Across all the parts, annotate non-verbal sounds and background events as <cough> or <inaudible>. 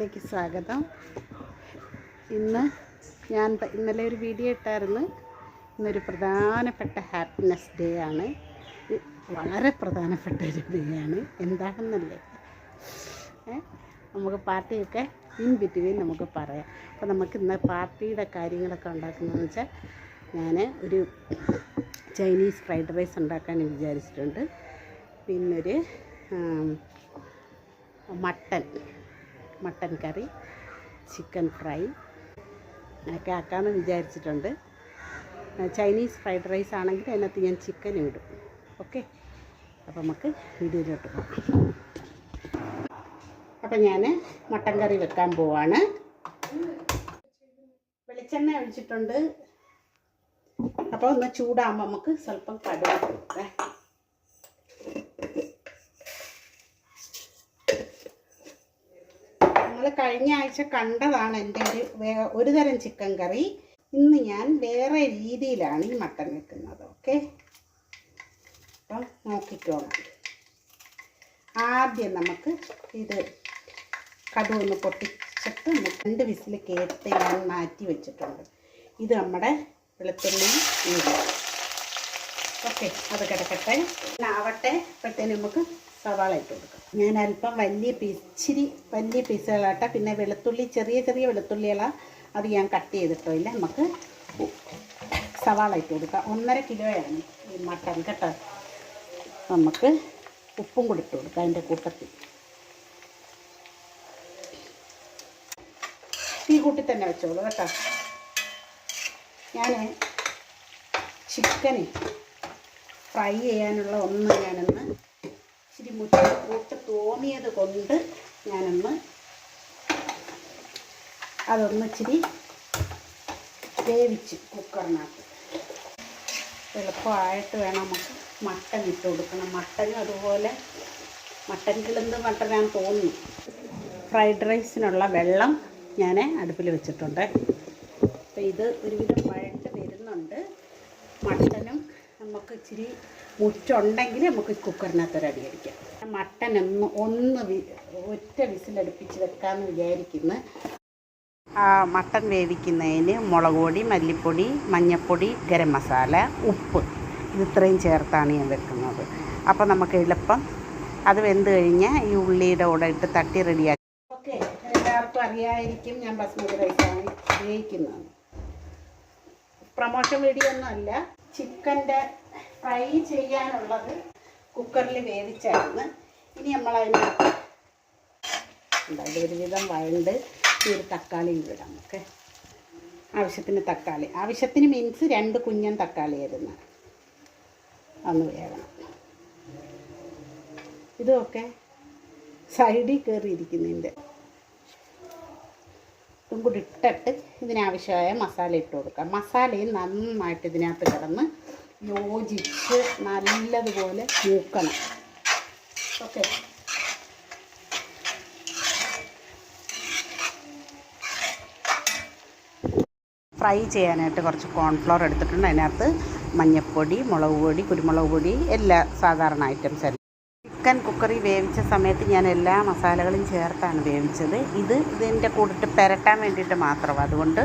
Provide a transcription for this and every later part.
ചാനലിലേക്ക് സ്വാഗതം. ഇന്ന് ഞാൻ ഇന്നലെ ഒരു വീഡിയോ ഇട്ടായിരുന്നു. ഇന്നൊരു പ്രധാനപ്പെട്ട ഹാപ്പിനെസ് ഡേ ആണ്. വളരെ പ്രധാനപ്പെട്ട ഒരു ഡേ ആണ്. എന്താണെന്നല്ലേ? നമുക്ക് പാർട്ടിയൊക്കെ ഇൻ ബിറ്റ്വീൻ നമുക്ക് പറയാം. അപ്പോൾ നമുക്ക് ഇന്ന് പാർട്ടിയുടെ കാര്യങ്ങളൊക്കെ ഉണ്ടാക്കുന്നതെന്ന് വെച്ചാൽ ഞാൻ ഒരു ചൈനീസ് ഫ്രൈഡ് റൈസ് ഉണ്ടാക്കാൻ വിചാരിച്ചിട്ടുണ്ട്. പിന്നൊരു mutton. Mutton curry chicken fry. ഒക്കെ ആക്കാമെന്ന് വിചാരിച്ചിട്ടുണ്ട്. ചൈനീസ് ഫ്രൈഡ് റൈസ് ആണെങ്കിൽ അതിനകത്ത് ഞാൻ ചിക്കൻ ഇടും. ഓക്കെ? അപ്പോൾ നമുക്ക് വീഡിയോയിലോട്ട് പോകാം. അപ്പം ഞാൻ മട്ടൻ കറി വെക്കാൻ പോവാണ്. വെളിച്ചെണ്ണ ഒഴിച്ചിട്ടുണ്ട്. അപ്പോൾ ഒന്ന് ചൂടാകുമ്പോൾ നമുക്ക് സ്വല്പം കടുക് കൊടുക്കാം. നിങ്ങൾ കഴിഞ്ഞ ആഴ്ച കണ്ടതാണ് എന്റെ ഒരു ഒരു തരം ചിക്കൻ കറി. ഇന്ന് ഞാൻ വേറെ രീതിയിലാണ് ഈ മട്ടൻ വെക്കുന്നത് ഓക്കെ? അപ്പം നോക്കിക്കോണം ആദ്യം നമുക്ക് ഇത് കടുവൊന്ന് പൊട്ടിച്ചിട്ട് രണ്ട് വിസിൽ കേട്ട് ഞാൻ മാറ്റി വെച്ചിട്ടുണ്ട്. ഇത് നമ്മുടെ വെളുത്തുള്ളി ഓക്കെ അത് കിടക്കട്ടെ. ആവട്ടെ അപ്പോഴത്തേന് നമുക്ക് സവാള ഇട്ട് കൊടുക്കാം. ഞാൻ അല്പം വലിയ ഇച്ചിരി വലിയ പീസുകളാട്ടെ. പിന്നെ വെളുത്തുള്ളി ചെറിയ ചെറിയ വെളുത്തുള്ളികളാണ് അത് ഞാൻ കട്ട് ചെയ്തിട്ടോ. ഇല്ല നമുക്ക് സവാള ഇട്ട് കൊടുക്കാം. ഒന്നര കിലോയാണ് ഈ മട്ടൻ കേട്ടോ. നമുക്ക് ഉപ്പും കൂടി ഇട്ട് കൊടുക്കാം അതിന്റെ കൂട്ടത്തിൽ. തീ കൂട്ടി തന്നെ വെച്ചോളൂ കേട്ടോ. ഞാൻ ചിക്കന് ഫ്രൈ ചെയ്യാനുള്ള ഒന്ന് ഞാനൊന്ന് ഇച്ചിരി മുറ്റ കൂട്ട് തോന്നിയത് കൊണ്ട് ഞാനൊന്ന് അതൊന്ന് ഇച്ചിരി വേവിച്ച് കുക്കറിനകത്ത്. എളുപ്പമായിട്ട് വേണം നമുക്ക് മട്ടൻ ഇട്ട് കൊടുക്കണം. മട്ടനും അതുപോലെ മട്ടൻ കിളുന്ത് മട്ടനാന്ന് തോന്നുന്നു. ഫ്രൈഡ് റൈസിനുള്ള വെള്ളം ഞാൻ അടുപ്പിൽ വെച്ചിട്ടുണ്ട്. അപ്പോൾ ഇത് ഒരുവിധം വഴട്ട് വരുന്നുണ്ട്. മട്ടനും നമുക്ക് ഇച്ചിരി മുറ്റുണ്ടെങ്കിൽ നമുക്ക് കുക്കറിനകത്ത് ഒരു അടി അടിക്കാം. മട്ടൻ ഒന്ന് ഒന്ന് ഒറ്റ വിസിലടുപ്പിച്ച് വെക്കാമെന്ന് വിചാരിക്കുന്നു. ആ മട്ടൻ വേവിക്കുന്നതിന് മുളക് പൊടി മല്ലിപ്പൊടി മഞ്ഞൾപ്പൊടി ഗരം മസാല ഉപ്പ്. ഇത് ഇത്രയും ചേർത്താണ് ഞാൻ വെക്കുന്നത്. അപ്പോൾ നമുക്ക് എളുപ്പം. അത് വെന്ത് കഴിഞ്ഞാൽ ഈ ഉള്ളിയുടെ കൂടെ ഇട്ട് തട്ടി റെഡിയാക്കി. ഓക്കെ എല്ലാവർക്കും അറിയായിരിക്കും ഞാൻ ബസ്മതി റൈസാണ് ഉപയോഗിക്കുന്നത്. പ്രൊമോഷൻ വീഡിയോ ഒന്നും അല്ല. ചിക്കന്റെ ഫ്രൈ ചെയ്യാനുള്ളത് കുക്കറിൽ വേവിച്ചായിരുന്നു ഇനി നമ്മൾ അതിനകത്ത് ഉണ്ടായത് ഒരുവിധം വഴണ്ട് ഈ ഒരു തക്കാളി ഇടാം ഓക്കെ? ആവശ്യത്തിന് തക്കാളി. ആവശ്യത്തിന് മീൻസ് രണ്ട് കുഞ്ഞൻ തക്കാളി ആയിരുന്നു അന്ന് വേണം ഇതൊക്കെ സൈഡിൽ കയറിയിരിക്കുന്നതിന്റെ. ഇതും കൂടി ഇട്ടിട്ട് ഇതിനാവശ്യമായ മസാല ഇട്ട് കൊടുക്കാം. മസാലയും നന്നായിട്ട് ഇതിനകത്ത് കിടന്ന് യോജിച്ച് നല്ലതുപോലെ മൂക്കണം. ഓക്കെ. ഫ്രൈ ചെയ്യാനായിട്ട് കുറച്ച് കോൺഫ്ലോർ എടുത്തിട്ടുണ്ട്. അതിനകത്ത് മഞ്ഞൾപ്പൊടി മുളക് പൊടി കുരുമുളക് പൊടി എല്ലാ സാധാരണ ഐറ്റംസ് എല്ലാം. ചിക്കൻ കുക്കറി വേവിച്ച സമയത്ത് ഞാൻ എല്ലാ മസാലകളും ചേർത്താണ് വേവിച്ചത്. ഇത് ഇതിന്റെ കൂടിട്ട് പെരട്ടാൻ വേണ്ടിയിട്ട് മാത്രമാണ് അതുകൊണ്ട്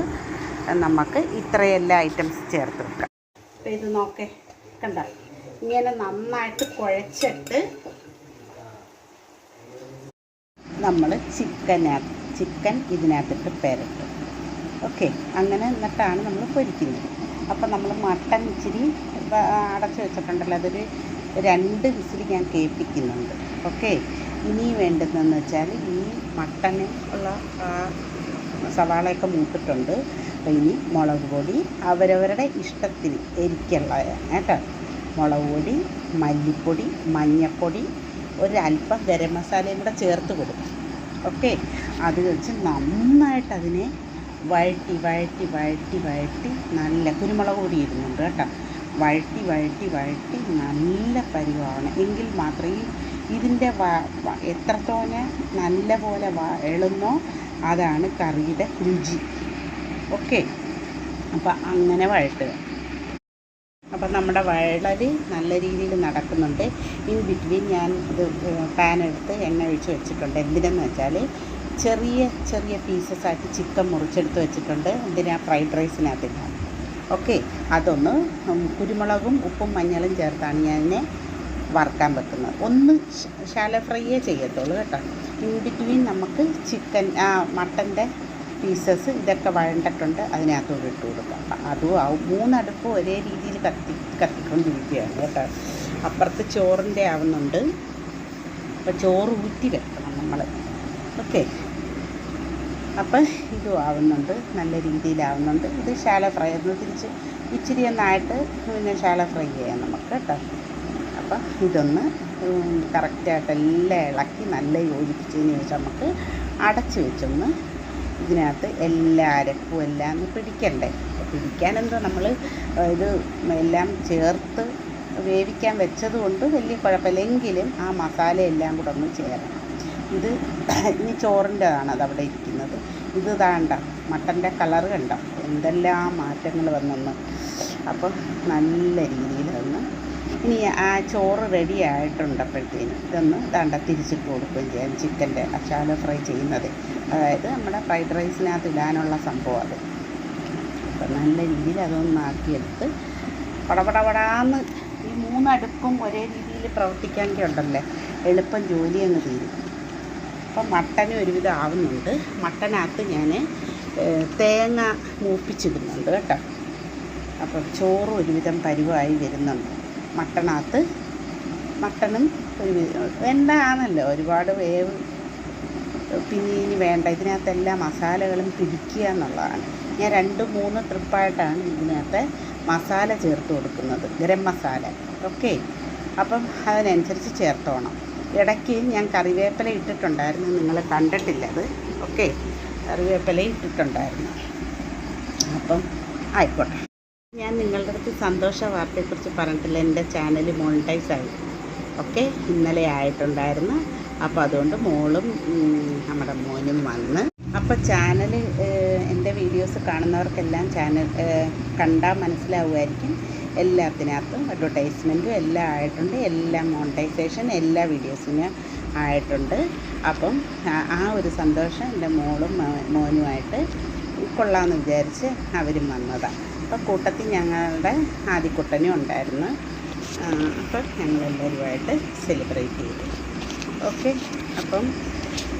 നമുക്ക് ഇത്രയെല്ലാ ഐറ്റംസ് ചേർത്ത് വെക്കാം. അപ്പോൾ ഇത് നോക്കേ. കണ്ട? ഇങ്ങനെ നന്നായിട്ട് കുഴച്ചിട്ട് നമ്മൾ ചിക്കനകത്ത് ചിക്കൻ ഇതിനകത്തിട്ട് പെരട്ടും ഓക്കെ അങ്ങനെ എന്നിട്ടാണ് നമ്മൾ പൊരിക്കുന്നത്. അപ്പോൾ നമ്മൾ മട്ടൻ ഇച്ചിരി അടച്ചു വെച്ചിട്ടുണ്ടല്ലോ. അതൊരു രണ്ട് വിസിൽ ഞാൻ കേൾപ്പിക്കുന്നുണ്ട്. ഓക്കെ ഇനി വേണ്ടതെന്ന് വെച്ചാൽ ഈ മട്ടന് ഉള്ള സവാളയൊക്കെ മൂത്തിട്ടുണ്ട്. അപ്പോൾ ഇനി മുളക് പൊടി അവരവരുടെ ഇഷ്ടത്തിന് എരിക്കുള്ളതാണ് കേട്ടോ. മുളക് പൊടി മല്ലിപ്പൊടി മഞ്ഞൾപ്പൊടി ഒരല്പം ഗരം മസാലയും കൂടെ ചേർത്ത് കൊടുക്കും. ഓക്കെ? അത് വെച്ച് നന്നായിട്ട് അതിനെ വഴറ്റി വഴറ്റി വഴറ്റി വഴറ്റി നല്ല കുരുമുളക് പൊടി ഇടുന്നുണ്ട് കേട്ടോ. വഴറ്റി വഴറ്റി വഴറ്റി നല്ല പരിവാണ്. എങ്കിൽ മാത്രമേ ഇതിന്റെ എത്രത്തോനെ നല്ല പോലെ എളുന്നോ അതാണ് കറിയുടെ രുചി. ഓക്കെ. അപ്പം അങ്ങനെ വഴട്ടുക അപ്പം നമ്മുടെ വഴൽ നല്ല രീതിയിൽ നടക്കുന്നുണ്ട്. ഇൻ ബിറ്റ്വീൻ ഞാൻ ഇത് പാൻ എടുത്ത് എണ്ണ ഒഴിച്ച് വെച്ചിട്ടുണ്ട്. എന്തിനെന്ന് വെച്ചാൽ ചെറിയ ചെറിയ പീസസ് ആയിട്ട് ചിക്കൻ മുറിച്ചെടുത്ത് വെച്ചിട്ടുണ്ട്. എന്തിനാ? ഫ്രൈഡ് റൈസിനകത്തില്ല ഓക്കെ. അതൊന്ന് കുരുമുളകും ഉപ്പും മഞ്ഞളും ചേർത്താണ് ഞാൻ എന്നെ വറുക്കാൻ വെക്കുന്നത്. ഒന്ന് ശാല ഫ്രൈയേ ചെയ്യത്തുള്ളൂ കേട്ടോ. ഇൻ ബിറ്റ്വീൻ നമുക്ക് ചിക്കൻ മട്ടന്റെ പീസസ് ഇതൊക്കെ വഴണ്ടിട്ടുണ്ട് അതിനകത്തോട് ഇട്ട് കൊടുക്കാം. അപ്പം അതും ആവും. മൂന്നടുപ്പ് ഒരേ രീതിയിൽ കത്തി കത്തിക്കൊണ്ടിരിക്കുകയാണ് കേട്ടോ. അപ്പുറത്ത് ചോറിന്റെ ആവുന്നുണ്ട്. അപ്പോൾ ചോറ് ഊറ്റി വെക്കണം നമ്മൾ. ഓക്കെ. അപ്പം ഇതും ആവുന്നുണ്ട്. നല്ല രീതിയിലാവുന്നുണ്ട്. ഇത് ശാല ഫ്രൈ ഒന്ന് തിരിച്ച് ഇച്ചിരി ഒന്നായിട്ട് പിന്നെ ശാല ഫ്രൈ ചെയ്യാം നമുക്ക് കേട്ടോ. അപ്പം ഇതൊന്ന് കറക്റ്റായിട്ട് എല്ലാം ഇളക്കി നല്ല യോജിപ്പിച്ചതിന് ശേഷം നമുക്ക് അടച്ച് വെച്ചൊന്ന് ഇതിനകത്ത് എല്ലാ അരപ്പും എല്ലാം പിടിക്കണ്ടേ? പിടിക്കാനെന്തോ നമ്മൾ ഇത് എല്ലാം ചേർത്ത് വേവിക്കാൻ വെച്ചത് കൊണ്ട് വലിയ കുഴപ്പമില്ലെങ്കിലും ആ മസാല എല്ലാം കൂടെ ഒന്ന് ചേരണം. ഇത് <clears throat> ഇനി ചോറിന്റെതാണ് അവിടെ ഇരിക്കുന്നത്. ഇത് താണ്ട മട്ടന്റെ കളർ കണ്ടോ എന്തെല്ലാം മാറ്റങ്ങൾ വന്നെന്ന്. അപ്പോൾ നല്ല രീതിയിൽ അതൊന്ന് ഇനി ആ ചോറ് റെഡി ആയിട്ടുണ്ടപ്പോഴത്തേനും ഇതൊന്ന് താണ്ട തിരിച്ചിട്ട് കൊടുക്കുകയും ചെയ്യാം. ചിക്കന്റെ അശാല ഫ്രൈ ചെയ്യുന്നത്. അതായത് നമ്മുടെ ഫ്രൈഡ് റൈസിനകത്ത് ഇടാനുള്ള സംഭവം അത്. അപ്പം നല്ല രീതിയിൽ അതൊന്ന് ആക്കിയെടുത്ത് പടപടപടാന്ന് ഈ മൂന്നടുക്കും ഒരേ രീതിയിൽ പ്രവർത്തിക്കാനൊക്കെ ഉണ്ടല്ലേ? എളുപ്പം ജോലി അങ്ങ് തീരും. അപ്പം മട്ടന് ഒരുവിധം ആവുന്നുണ്ട്. മട്ടനകത്ത് ഞാൻ തേങ്ങ മൂപ്പിച്ചിടുന്നുണ്ട് കേട്ടോ. അപ്പം ചോറ് ഒരുവിധം പരുവായി വരുന്നുണ്ട് മട്ടനകത്ത്. മട്ടനും ഒരുവിധം എന്താണല്ലോ ഒരുപാട് വേവ് പിന്നെ ഇനി വേണ്ട. ഇതിനകത്ത് എല്ലാ മസാലകളും പിടിക്കുക എന്നുള്ളതാണ്. ഞാൻ രണ്ട് മൂന്ന് ട്രിപ്പായിട്ടാണ് ഇതിനകത്ത് മസാല ചേർത്ത് കൊടുക്കുന്നത്. ഗരം മസാല. ഓക്കെ? അപ്പം അതിനനുസരിച്ച് ചേർത്തോണം. ഇടയ്ക്ക് ഞാൻ കറിവേപ്പില ഇട്ടിട്ടുണ്ടായിരുന്നു. നിങ്ങൾ കണ്ടിട്ടില്ല അത് ഓക്കെ? കറിവേപ്പില ഇട്ടിട്ടുണ്ടായിരുന്നു. അപ്പം ആയിക്കോട്ടെ. ഞാൻ നിങ്ങളുടെ അടുത്ത് സന്തോഷ വാർത്തയെക്കുറിച്ച് പറഞ്ഞിട്ടില്ല. എന്റെ ചാനൽ മോണിറ്റൈസ് ആയി ഓക്കെ? ഇന്നലെ ആയിട്ടുണ്ടായിരുന്നു. അപ്പോൾ അതുകൊണ്ട് മോളും നമ്മുടെ മോനും വന്ന്. അപ്പോൾ ചാനൽ എന്റെ വീഡിയോസ് കാണുന്നവർക്കെല്ലാം ചാനൽ കണ്ടാൽ മനസ്സിലാവുമായിരിക്കും. എല്ലാത്തിനകത്തും അഡ്വർടൈസ്മെന്റും എല്ലാം ആയിട്ടുണ്ട്. എല്ലാം മോണിറ്റൈസേഷൻ എല്ലാ വീഡിയോസിനും ആയിട്ടുണ്ട്. അപ്പം ആ- ഒരു സന്തോഷം എന്റെ മോളും മോനുമായിട്ട് കൊള്ളാമെന്ന് വിചാരിച്ച് അവരും വന്നതാണ് അപ്പം കൂട്ടത്തിൽ ഞങ്ങളുടെ ആദ്യക്കുട്ടനും ഉണ്ടായിരുന്നു. അപ്പം ഞങ്ങളെല്ലാവരുമായിട്ട് സെലിബ്രേറ്റ് ചെയ്തു. ഓക്കെ. അപ്പം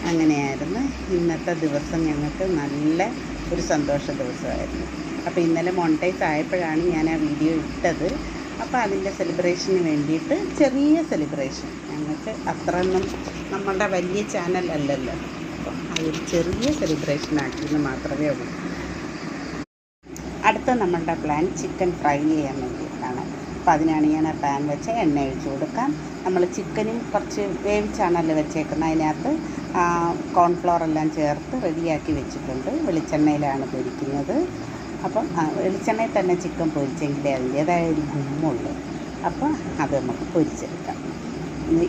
അങ്ങനെയായിരുന്നു. ഇന്നത്തെ ദിവസം ഞങ്ങൾക്ക് നല്ല ഒരു സന്തോഷ ദിവസമായിരുന്നു. അപ്പോൾ ഇന്നലെ മോണിറ്റൈസ് ആയപ്പോഴാണ് ഞാൻ ആ വീഡിയോ ഇട്ടത്. അപ്പോൾ അതിന്റെ സെലിബ്രേഷന് വേണ്ടിയിട്ട് ചെറിയ സെലിബ്രേഷൻ ഞങ്ങൾക്ക് അത്രയൊന്നും നമ്മളുടെ വലിയ ചാനൽ അല്ലല്ലോ. അപ്പം അതൊരു ചെറിയ സെലിബ്രേഷൻ ആക്കിയെന്ന് മാത്രമേ ഉള്ളൂ. അടുത്ത നമ്മളുടെ പ്ലാൻ ചിക്കൻ ഫ്രൈ ചെയ്യാൻ വേണ്ടിയിട്ടാണ്. അപ്പോൾ അതിനാണ് ഞാൻ ആ പാൻ വെച്ച് എണ്ണ ഒഴിച്ചു കൊടുക്കാം. നമ്മൾ ചിക്കനും കുറച്ച് വേവിച്ചാണല്ലോ വെച്ചേക്കുന്നത്. അതിനകത്ത് കോൺഫ്ലോർ എല്ലാം ചേർത്ത് റെഡിയാക്കി വെച്ചിട്ടുണ്ട്. വെളിച്ചെണ്ണയിലാണ് പൊരിക്കുന്നത്. അപ്പം വെളിച്ചെണ്ണയിൽ തന്നെ ചിക്കൻ പൊരിച്ചെങ്കിലേ അതിന്റേതായ ഒരു ഗുമ്മുള്ളൂ അപ്പം അത് നമുക്ക് പൊരിച്ചെടുക്കാം.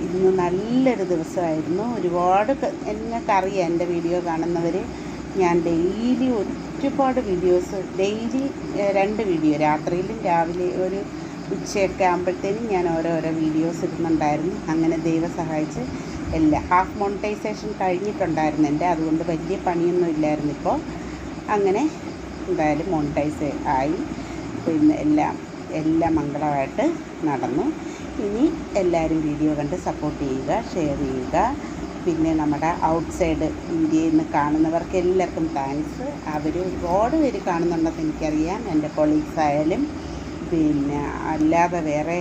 ഇന്ന് നല്ലൊരു ദിവസമായിരുന്നു. ഒരുപാട് എന്നെക്കറിയാം എന്റെ വീഡിയോ കാണുന്നവർ ഞാൻ ഡെയിലി ഒരുപാട് വീഡിയോസ് ഡെയിലി രണ്ട് വീഡിയോ രാത്രിയിലും രാവിലെ ഒരു ഉച്ചയൊക്കെ ആകുമ്പോഴത്തേനും ഞാൻ ഓരോരോ വീഡിയോസ് ഇടുന്നുണ്ടായിരുന്നു. അങ്ങനെ ദൈവം സഹായിച്ച് എല്ലാ ഹാഫ് മോണിറ്റൈസേഷൻ കഴിഞ്ഞിട്ടുണ്ടായിരുന്നു എന്റെ. അതുകൊണ്ട് വലിയ പണിയൊന്നും ഇല്ലായിരുന്നു ഇപ്പോൾ. അങ്ങനെ എന്തായാലും മോണിറ്റൈസ് ആയി. പിന്നെ എല്ലാം എല്ലാം മംഗളമായിട്ട് നടന്നു. ഇനി എല്ലാവരും വീഡിയോ കണ്ട് സപ്പോർട്ട് ചെയ്യുക ഷെയർ ചെയ്യുക. പിന്നെ നമ്മുടെ ഔട്ട്സൈഡ് ഇന്ത്യയിൽ നിന്ന് കാണുന്നവർക്ക് എല്ലാവർക്കും താങ്ക്സ് അവർ ഒരുപാട് പേര് കാണുന്നുണ്ടെന്ന് എനിക്കറിയാം. എന്റെ കൊളീഗ്സ് ആയാലും പിന്നെ അല്ലാതെ വേറെ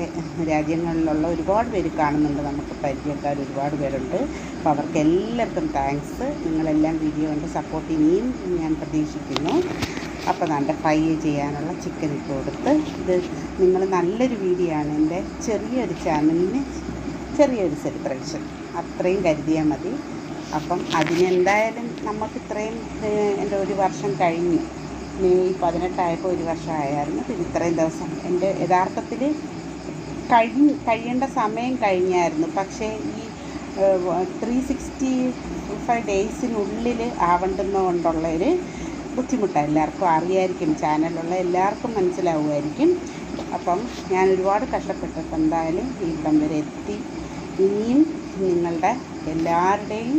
രാജ്യങ്ങളിലുള്ള ഒരുപാട് പേര് കാണുന്നുണ്ട്. നമുക്ക് പരിചയക്കാർ ഒരുപാട് പേരുണ്ട്. അപ്പോൾ അവർക്ക് എല്ലാവർക്കും താങ്ക്സ് നിങ്ങളെല്ലാം വീഡിയോ കണ്ട് സപ്പോർട്ട് ഇനിയും ഞാൻ പ്രതീക്ഷിക്കുന്നു. അപ്പോൾ നല്ല ഫ്രൈ ചെയ്യാനുള്ള ചിക്കൻ ഇട്ട് കൊടുത്ത് ഇത് നിങ്ങൾ നല്ലൊരു വീഡിയോ ആണ് എന്റെ ചെറിയൊരു ചാനലിന് ചെറിയൊരു സെലിബ്രേഷൻ അത്രയും കരുതിയാൽ മതി. അപ്പം അതിനെന്തായാലും നമുക്ക് ഇത്രയും എന്റെ ഒരു വർഷം കഴിഞ്ഞു. മെയ് പതിനെട്ടായപ്പോൾ ഒരു വർഷമായിരുന്നു പിന്നെ ഇത്രയും ദിവസം എന്റെ യഥാർത്ഥത്തിൽ കഴിഞ്ഞ് കഴിയേണ്ട സമയം കഴിഞ്ഞായിരുന്നു. പക്ഷേ ഈ ത്രീ സിക്സ്റ്റി ഫൈവ് ഡേയ്സിനുള്ളിൽ ആവേണ്ടുന്ന കൊണ്ടുള്ള ബുദ്ധിമുട്ടാണ്. എല്ലാവർക്കും അറിയായിരിക്കും ചാനലുള്ള എല്ലാവർക്കും മനസ്സിലാവുമായിരിക്കും. അപ്പം ഞാൻ ഒരുപാട് കഷ്ടപ്പെട്ടിട്ട് എന്തായാലും ഇവിടം വരെ എത്തി. ഇനിയും നിങ്ങളുടെ എല്ലാവരുടെയും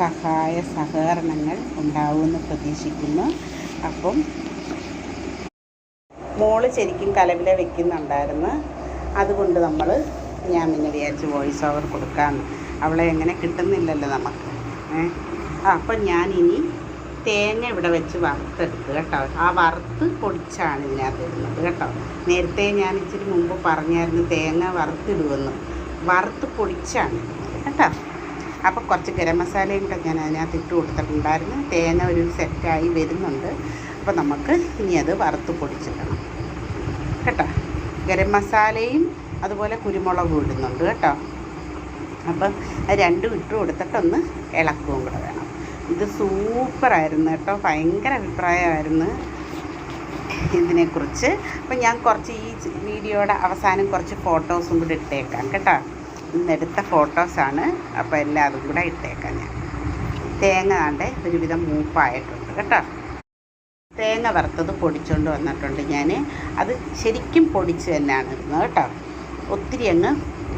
സഹായ സഹകരണങ്ങൾ ഉണ്ടാവുമെന്ന് പ്രതീക്ഷിക്കുന്നു. അപ്പം മോൾ ശരിക്കും കലവില വെക്കുന്നുണ്ടായിരുന്നു. അതുകൊണ്ട് നമ്മൾ ഞാൻ പിന്നെ വിചാരിച്ച് വോയിസ് ഓവർ കൊടുക്കാൻ അവളെ എങ്ങനെ കിട്ടുന്നില്ലല്ലോ നമുക്ക്. അപ്പം ഞാനിനി തേങ്ങ ഇവിടെ വെച്ച് വറുത്തെടുത്ത് കേട്ടോ. ആ വറുത്ത് പൊടിച്ചാണ് ഇതിനകത്ത് ഇടുന്നത് കേട്ടോ. നേരത്തെ ഞാൻ ഇച്ചിരി മുമ്പ് പറഞ്ഞായിരുന്നു തേങ്ങ വറുത്തിടുമെന്ന് വറുത്ത് പൊടിച്ചാണ് കേട്ടോ. അപ്പോൾ കുറച്ച് ഗരം മസാലയും കൂടെ ഞാൻ അതിനകത്ത് ഇട്ട് കൊടുത്തിട്ടുണ്ടായിരുന്നു. തേങ്ങ ഒരു സെറ്റായി വരുന്നുണ്ട്. അപ്പോൾ നമുക്ക് ഇനി അത് വറുത്ത് പൊടിച്ചിടണം. കേട്ടോ? ഗരം മസാലയും അതുപോലെ കുരുമുളകും ഇടുന്നുണ്ട് കേട്ടോ. അപ്പം അത് രണ്ടും ഇട്ട് കൊടുത്തിട്ടൊന്ന് ഇളക്കുകയും കൂടെ വേണം. ഇത് സൂപ്പറായിരുന്നു കേട്ടോ. ഭയങ്കര അഭിപ്രായമായിരുന്നു ഇതിനെക്കുറിച്ച്. അപ്പം ഞാൻ കുറച്ച് ഈ വീഡിയോയുടെ അവസാനം കുറച്ച് ഫോട്ടോസും കൂടെ ഇട്ടേക്കാം കേട്ടോ. ഇന്നെടുത്ത ഫോട്ടോസാണ് അപ്പോൾ എല്ലാം കൂടെ ഇട്ടേക്കാം ഞാൻ. തേങ്ങ ആണ്ട് ഒരുവിധം മൂപ്പായിട്ടുണ്ട് കേട്ടോ. തേങ്ങ വറുത്തത് പൊടിച്ചുകൊണ്ട് വന്നിട്ടുണ്ട് ഞാൻ അത് ശരിക്കും പൊടിച്ച് തന്നെയാണ് ഇടുന്നത് കേട്ടോ. ഒത്തിരി അങ്ങ്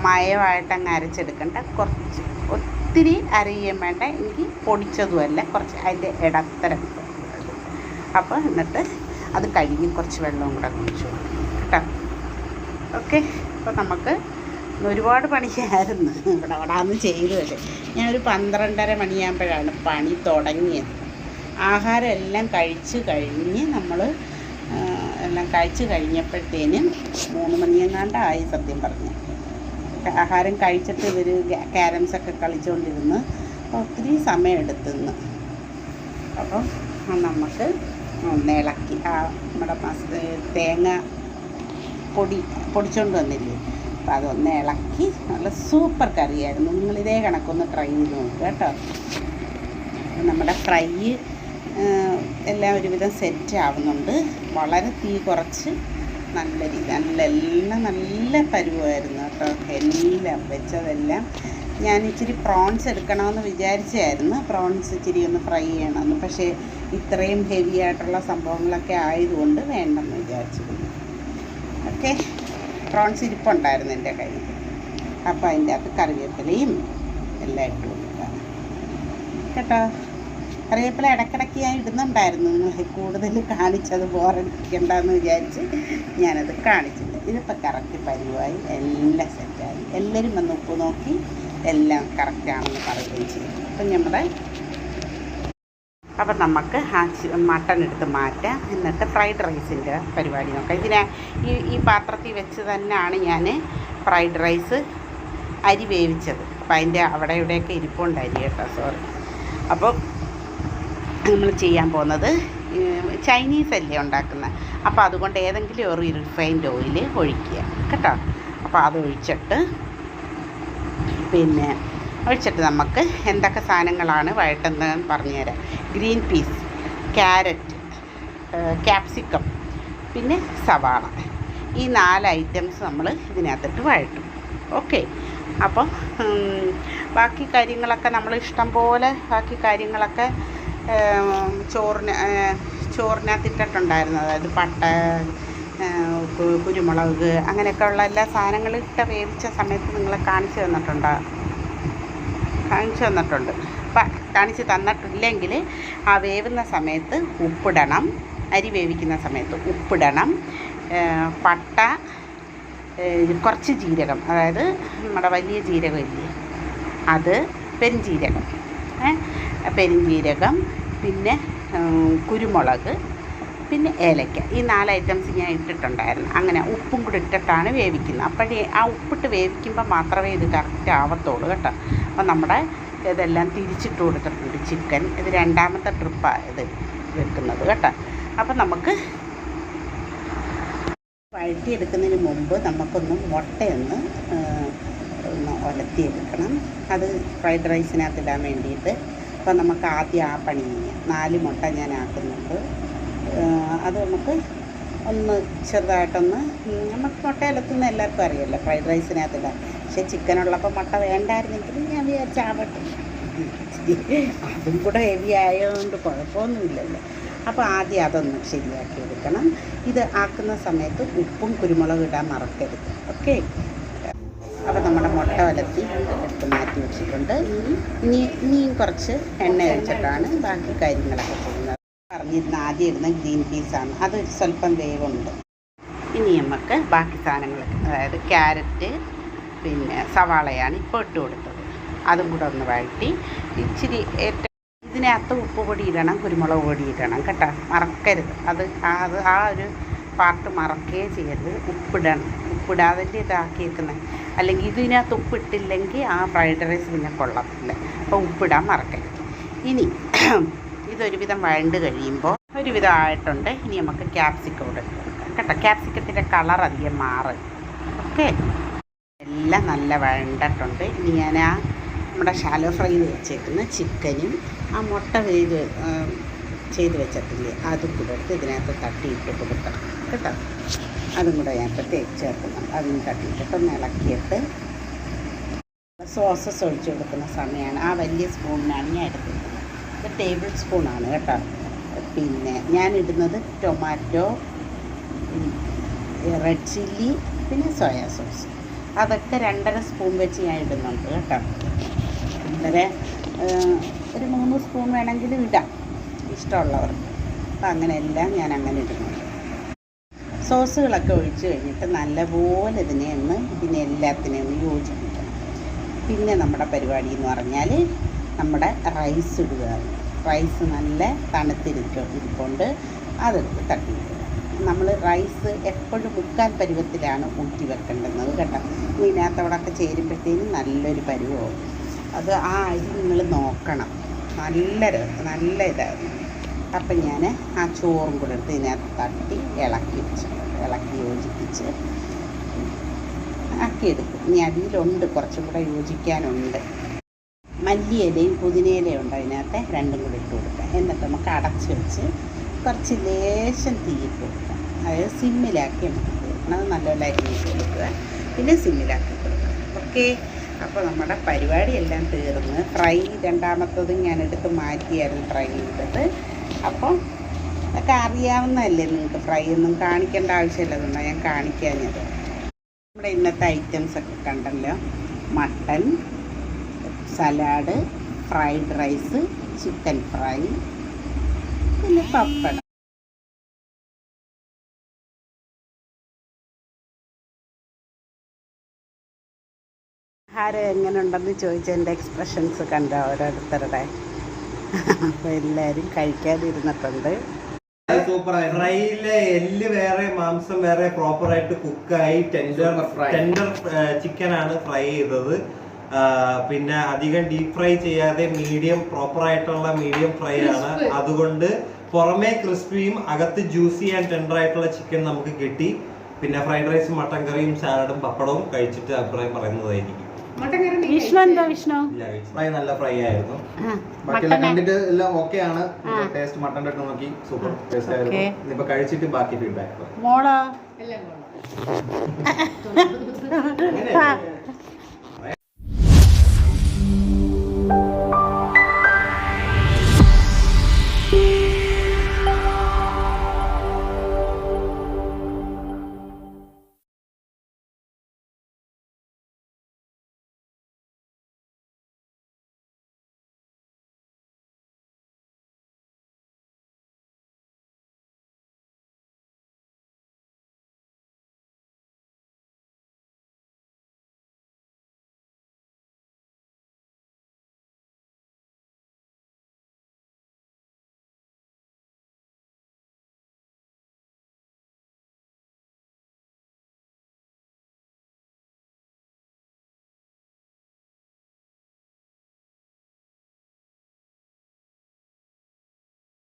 മയമായിട്ട് അങ്ങ് അരച്ചെടുക്കേണ്ട. കുറച്ച് ഒത്തിരി അരയും വേണ്ട. എനിക്ക് പൊടിച്ചതുമല്ല. കുറച്ച് അതിന്റെ ഇടത്തരം അപ്പോൾ എന്നിട്ട് അത് കഴുകി കുറച്ച് വെള്ളവും കൂടെ കുടിച്ചു കേട്ടോ. ഓക്കെ. അപ്പോൾ നമുക്ക് ഒരുപാട് പണിയായിരുന്നു. ഇവിടെ അവിടെ ചെയ്തു പക്ഷേ ഞാനൊരു പന്ത്രണ്ടര മണിയാകുമ്പോഴാണ് പണി തുടങ്ങിയത്. ആഹാരം എല്ലാം കഴിച്ച് കഴിഞ്ഞ് നമ്മൾ എല്ലാം കഴിച്ച് കഴിഞ്ഞപ്പോഴത്തേനും മൂന്ന് മണിയെങ്ങാണ്ടായി സത്യം പറഞ്ഞു. ആഹാരം കഴിച്ചിട്ട് ഇവർ ക്യാരംസൊക്കെ കളിച്ചുകൊണ്ടിരുന്ന് ഒത്തിരി സമയം എടുത്തുനിന്ന് അപ്പം നമുക്ക് ഇളക്കി ആ നമ്മുടെ തേങ്ങ പൊടി പൊടിച്ചുകൊണ്ട് വന്നില്ലേ? അപ്പോൾ അതൊന്ന് ഇളക്കി നല്ല സൂപ്പർ കറിയായിരുന്നു. നിങ്ങൾ ഇതേ കണക്കൊന്ന് ട്രൈ ചെയ്ത് നോക്കുക കേട്ടോ. അപ്പം നമ്മുടെ ഫ്രൈ എല്ലാം ഒരുവിധം സെറ്റ് ആവുന്നുണ്ട്. വളരെ തീ കുറച്ച് നല്ല രീതി നല്ല എല്ലാം നല്ല പരുവായിരുന്നു കേട്ടോ. എല്ലാം വെച്ചതെല്ലാം. ഞാൻ ഇച്ചിരി പ്രോൺസ് എടുക്കണമെന്ന് വിചാരിച്ചായിരുന്നു. പ്രോൺസ് ഇച്ചിരി ഒന്ന് ഫ്രൈ ചെയ്യണമെന്ന്. പക്ഷേ ഇത്രയും ഹെവി ആയിട്ടുള്ള സംഭവങ്ങളൊക്കെ ആയതുകൊണ്ട് വേണ്ടെന്ന് വിചാരിച്ചിരുന്നു. ഓക്കെ പ്രോൺസ് ഇരിപ്പുണ്ടായിരുന്നു എന്റെ കയ്യിൽ. അപ്പോൾ അതിന്റെ അകത്ത് കറിവേപ്പിലയും എല്ലാം ഇട്ട് കൊടുക്കുക. കേട്ടോ? കറിവേപ്പില ഇടയ്ക്കിടയ്ക്ക് ഞാൻ ഇടുന്നുണ്ടായിരുന്നു. നിങ്ങൾ കൂടുതൽ കാണിച്ചത് ബോറടിക്കണ്ടെന്ന് വിചാരിച്ച് ഞാനത് കാണിച്ചില്ല. ഇതിപ്പോൾ കറക്റ്റ് പരിവായി. എല്ലാം സെറ്റായി. എല്ലാവരും വന്ന് ഉപ്പ് നോക്കി എല്ലാം കറക്റ്റാണെന്ന് പറയുകയും ചെയ്തു. അപ്പം നമ്മുടെ അപ്പം നമുക്ക് മട്ടൺ എടുത്ത് മാറ്റാം. എന്നിട്ട് ഫ്രൈഡ് റൈസിന്റെ പരിപാടി നോക്കാം. ഇതിനെ ഈ ഈ പാത്രത്തിൽ വെച്ച് തന്നെയാണ് ഞാൻ ഫ്രൈഡ് റൈസ് അരി വേവിച്ചത്. അപ്പം അതിന്റെ അവിടെ ഇവിടെയൊക്കെ ഇരിപ്പുണ്ട് അരി കേട്ടോ സോറി അപ്പോൾ നമ്മൾ ചെയ്യാൻ പോകുന്നത് ചൈനീസ് അല്ലേ ഉണ്ടാക്കുന്നത് അപ്പോൾ അതുകൊണ്ട് ഏതെങ്കിലും ഒരു റിഫൈൻഡ് ഓയിൽ ഒഴിക്കുക. കേട്ടോ? അപ്പോൾ അത് ഒഴിച്ചിട്ട് പിന്നെ ഒഴിച്ചിട്ട് നമുക്ക് എന്തൊക്കെ സാധനങ്ങളാണ് വഴട്ടുന്നതെന്ന് പറഞ്ഞുതരാം ഗ്രീൻ പീസ് ക്യാരറ്റ് ക്യാപ്സിക്കം പിന്നെ സവാള. ഈ നാല് ഐറ്റംസ് നമ്മൾ ഇതിനകത്തിട്ട് വഴട്ടും ഓക്കെ. അപ്പം ബാക്കി കാര്യങ്ങളൊക്കെ നമ്മൾ ഇഷ്ടം പോലെ ബാക്കി കാര്യങ്ങളൊക്കെ ചോറിന് ചോറിനകത്ത് ഇട്ടിട്ടുണ്ടായിരുന്നു അതായത് പട്ട കുരുമുളക് അങ്ങനെയൊക്കെ ഉള്ള എല്ലാ സാധനങ്ങളും ഇട്ട വേവിച്ച സമയത്ത് നിങ്ങളെ കാണിച്ചു തന്നിട്ടുണ്ടോ കാണിച്ചു തന്നിട്ടുണ്ട്. അപ്പം കാണിച്ച് തന്നിട്ടില്ലെങ്കിൽ ആ വേവുന്ന സമയത്ത് ഉപ്പിടണം. അരി വേവിക്കുന്ന സമയത്ത് ഉപ്പിടണം. പട്ട കുറച്ച് ജീരകം അതായത് നമ്മുടെ വലിയ ജീരകമില്ലേ അത് പെരുംജീരകം. പെരുംജീരകം പിന്നെ കുരുമുളക് പിന്നെ ഏലക്ക ഈ നാല് ഐറ്റംസ് ഞാൻ ഇട്ടിട്ടുണ്ടായിരുന്നു. അങ്ങനെ ഉപ്പും കൂടി ഇട്ടിട്ടാണ് വേവിക്കുന്നത്. അപ്പോഴേ ആ ഉപ്പിട്ട് വേവിക്കുമ്പോൾ മാത്രമേ ഇത് കറക്റ്റ് ആവത്തുള്ളൂ കേട്ടോ. അപ്പോൾ നമ്മുടെ ഇതെല്ലാം തിരിച്ചിട്ട് കൊടുത്തിട്ടുണ്ട് ചിക്കൻ ഇത് രണ്ടാമത്തെ ട്രിപ്പാണ് ഇത് വെക്കുന്നത് കേട്ടോ. അപ്പോൾ നമുക്ക് വഴറ്റിയെടുക്കുന്നതിന് മുമ്പ് നമുക്കൊന്ന് മുട്ടയൊന്ന് ഒന്ന് ഒലത്തിയെടുക്കണം. അത് ഫ്രൈഡ് റൈസിനകത്ത് ഇടാൻ വേണ്ടിയിട്ട്. അപ്പോൾ നമുക്ക് ആദ്യം ആ പണി ചെയ്യാം നാല് മുട്ട ഞാൻ ആക്കുന്നുണ്ട് അത് നമുക്ക് ഒന്ന് ചെറുതായിട്ടൊന്ന് നമുക്ക് മുട്ട അലത്തുന്ന എല്ലാവർക്കും അറിയാമല്ലോ ഫ്രൈഡ് റൈസിനകത്തില്ല പക്ഷേ ചിക്കനുള്ളപ്പോൾ മുട്ട വേണ്ടായിരുന്നെങ്കിൽ ഞാൻ വിചാരിച്ചാവട്ടെ അതും കൂടെ ഹെവി ആയതുകൊണ്ട് കുഴപ്പമൊന്നുമില്ലല്ലോ. അപ്പോൾ ആദ്യം അതൊന്ന് ശരിയാക്കി എടുക്കണം. ഇത് ആക്കുന്ന സമയത്ത് ഉപ്പും കുരുമുളകും ഇടാൻ മറക്കരുത്. ഓക്കെ അപ്പോൾ നമ്മുടെ മുട്ട വലത്തി എടുത്ത് മാറ്റി വെച്ചിട്ടുണ്ട്. ഇനി ഇനി ഇനിയും കുറച്ച് എണ്ണ ഒഴിച്ചിട്ടാണ് ബാക്കി കാര്യങ്ങളൊക്കെ ചെയ്യുന്നത്. പറഞ്ഞിരുന്ന ആദ്യം ഇടുന്ന ഗ്രീൻ പീസാണ്. അത് സ്വല്പം വേവുണ്ട്. ഇനി നമുക്ക് ബാക്കി സാധനങ്ങൾ അതായത് ക്യാരറ്റ് പിന്നെ സവാളയാണ് ഇപ്പോൾ ഇട്ട് കൊടുത്തത്. അതും കൂടെ ഒന്ന് വഴറ്റി ഇച്ചിരി ഏറ്റവും ഇതിനകത്ത് ഉപ്പ് പൊടി ഇടണം കുരുമുളക് പൊടി ഇടണം കേട്ടോ. മറക്കരുത്. അത് അത് ആ ഒരു പാർട്ട് മറക്കുകയേ ചെയ്യരുത്. ഉപ്പിടണം. ഉപ്പിടാതെ ഇതാക്കിയേക്കുന്നത് അല്ലെങ്കിൽ ഇതിനകത്ത് ഉപ്പിട്ടില്ലെങ്കിൽ ആ ഫ്രൈഡ് റൈസ് പിന്നെ കൊള്ളത്തില്ല. അപ്പോൾ ഉപ്പിടാൻ മറക്കരുത്. ഇനി ഇതൊരുവിധം വഴണ്ട് കഴിയുമ്പോൾ ഒരുവിധം ആയിട്ടുണ്ട് ഇനി നമുക്ക് ക്യാപ്സിക്കം കൊടുക്കാം. കേട്ടോ ക്യാപ്സിക്കത്തിന്റെ കളർ അധികം മാറും. ഓക്കെ എല്ലാം നല്ല വഴണ്ടിട്ടുണ്ട്. ഇനി ഞാൻ ആ നമ്മുടെ ഷാലോ ഫ്രൈ വെച്ചേക്കുന്ന ചിക്കനും ആ മുട്ട വേവ് ചെയ്ത് വെച്ചിട്ടില്ലേ അതും കൂടെ എടുത്ത് ഇതിനകത്ത് തട്ടിയിട്ട് കൊടുക്കണം. കേട്ടോ? അതും കൂടെ ഞാൻ തേച്ച് ചേർക്കുന്നുണ്ട് അതും തട്ടിയിട്ടിട്ട് ഒന്ന് ഇളക്കിയിട്ട് സോസസ് ഒഴിച്ചു കൊടുക്കുന്ന സമയമാണ്. ആ വലിയ സ്പൂണിനാണ് ഞാൻ എടുക്കുന്നത്. ഇത് ടേബിൾ സ്പൂണാണ് കേട്ടോ. പിന്നെ ഞാൻ ഇടുന്നത് ടൊമാറ്റോ റെഡ് ചില്ലി പിന്നെ സോയാ സോസ് അതൊക്കെ രണ്ടര സ്പൂൺ വെച്ച് ഞാൻ ഇടുന്നുണ്ട് കേട്ടോ രണ്ടര ഒരു മൂന്ന് സ്പൂൺ വേണമെങ്കിലും ഇടാം. ഇഷ്ടമുള്ളവർക്ക്. അപ്പം അങ്ങനെയെല്ലാം ഞാൻ അങ്ങനെ ഇടുന്നുണ്ട്. സോസുകളൊക്കെ ഒഴിച്ച് കഴിഞ്ഞിട്ട് നല്ലപോലെ ഇതിനെ ഒന്ന് ഇതിനെ എല്ലാത്തിനെയും ഒന്ന് യോജിപ്പിക്കണം. പിന്നെ നമ്മുടെ പരിപാടി എന്ന് പറഞ്ഞാൽ നമ്മുടെ റൈസ് ഇടുക. റൈസ് നല്ല തണുത്തിരിക്കും. ഇരിക്കൊണ്ട് അതെടുത്ത് തട്ടി വെക്കുക നമ്മൾ റൈസ് എപ്പോഴും മുക്കാൽ പരുവത്തിലാണ് ഊറ്റി വെക്കേണ്ടുന്നത് കേട്ടോ ഇതിനകത്തോടൊക്കെ ചേരുമ്പോഴത്തേനും നല്ലൊരു പരുവമാവും അത് ആ അരി നിങ്ങൾ നോക്കണം. നല്ല നല്ല ഇതായിരുന്നു. അപ്പം ഞാൻ ആ ചോറും കൂടെ എടുത്ത് ഇതിനകത്ത് തട്ടി ഇളക്കി വെച്ചു. ഇളക്കി യോജിപ്പിച്ച് ആക്കിയെടുക്കും. ഇനി അടിയിലുണ്ട്. കുറച്ചും കൂടെ യോജിക്കാനുണ്ട്. മല്ലിയിലയും പുതിനയിലയും ഉണ്ട് അതിനകത്ത് രണ്ടും കൂടി ഇട്ട് കൊടുക്കുക. എന്നിട്ട് നമുക്ക് അടച്ച് വെച്ച് കുറച്ച് ലേശം തീയിട്ട് കൊടുക്കുക. അതായത് സിമ്മിലാക്കി നമുക്ക് കൊടുക്കണം. അത് നല്ലപോലെ അരിഞ്ഞിട്ട് കൊടുക്കുക. പിന്നെ സിമ്മിലാക്കി കൊടുക്കുക. ഓക്കെ? അപ്പോൾ നമ്മുടെ പരിപാടി എല്ലാം തീർന്ന്. ഫ്രൈ രണ്ടാമത്തതും ഞാൻ എടുത്ത് മാറ്റിയായിരുന്നു ഫ്രൈ ചെയ്തത്. അപ്പം അതൊക്കെ അറിയാവുന്നതല്ലേ നിങ്ങൾക്ക് ഫ്രൈ ഒന്നും കാണിക്കേണ്ട ആവശ്യമില്ലതുകൊണ്ടാണ് ഞാൻ കാണിക്കാഞ്ഞത്. നമ്മുടെ ഇന്നത്തെ ഐറ്റംസ് ഒക്കെ കണ്ടല്ലോ. Mutton salad fried rice chicken fry പിന്നെ പപ്പടം. ആഹാരം എങ്ങനെ ഉണ്ടെന്ന് ചോദിച്ച എന്റെ എക്സ്പ്രഷൻസ് കണ്ട ഓരോരുത്തരുടെ. അപ്പോൾ എല്ലാവരും കഴിക്കാതിരുന്നിട്ടുണ്ട്. സൂപ്പർ ഫ്രൈയിലെ എല്ല് വേറെ മാംസം വേറെ പ്രോപ്പറായിട്ട് കുക്കായി ടെൻഡർ ടെൻഡർ ചിക്കൻ ആണ് ഫ്രൈ ചെയ്തത്. പിന്നെ അധികം ഡീപ് ഫ്രൈ ചെയ്യാതെ മീഡിയം പ്രോപ്പർ ആയിട്ടുള്ള മീഡിയം ഫ്രൈ ആണ്. അതുകൊണ്ട് പുറമേ ക്രിസ്പിയും അകത്ത് ജ്യൂസി ആൻഡ് ടെൻഡർ ആയിട്ടുള്ള ചിക്കൻ നമുക്ക് കിട്ടി. പിന്നെ ഫ്രൈഡ് റൈസും മട്ടൻ കറിയും സാലഡും പപ്പടവും കഴിച്ചിട്ട് അഭിപ്രായം പറയുന്നതായിരിക്കും. വിഷ്ണു എന്താ വിഷ്ണു? ഇല്ല, ഫ്രൈ നല്ല ഫ്രൈ ആയിരുന്നു. ബാക്കിയെല്ലാം കണ്ടിട്ട് എല്ലാം ഓക്കെ ആണ്. ടേസ്റ്റ് മട്ടൻ ഇട്ട് നോക്കി. സൂപ്പർ ടേസ്റ്റ് ആയിരുന്നു. ഇനിയിപ്പോ കഴിച്ചിട്ട് ബാക്കി ഫീഡ്ബാക്ക് മോളാ?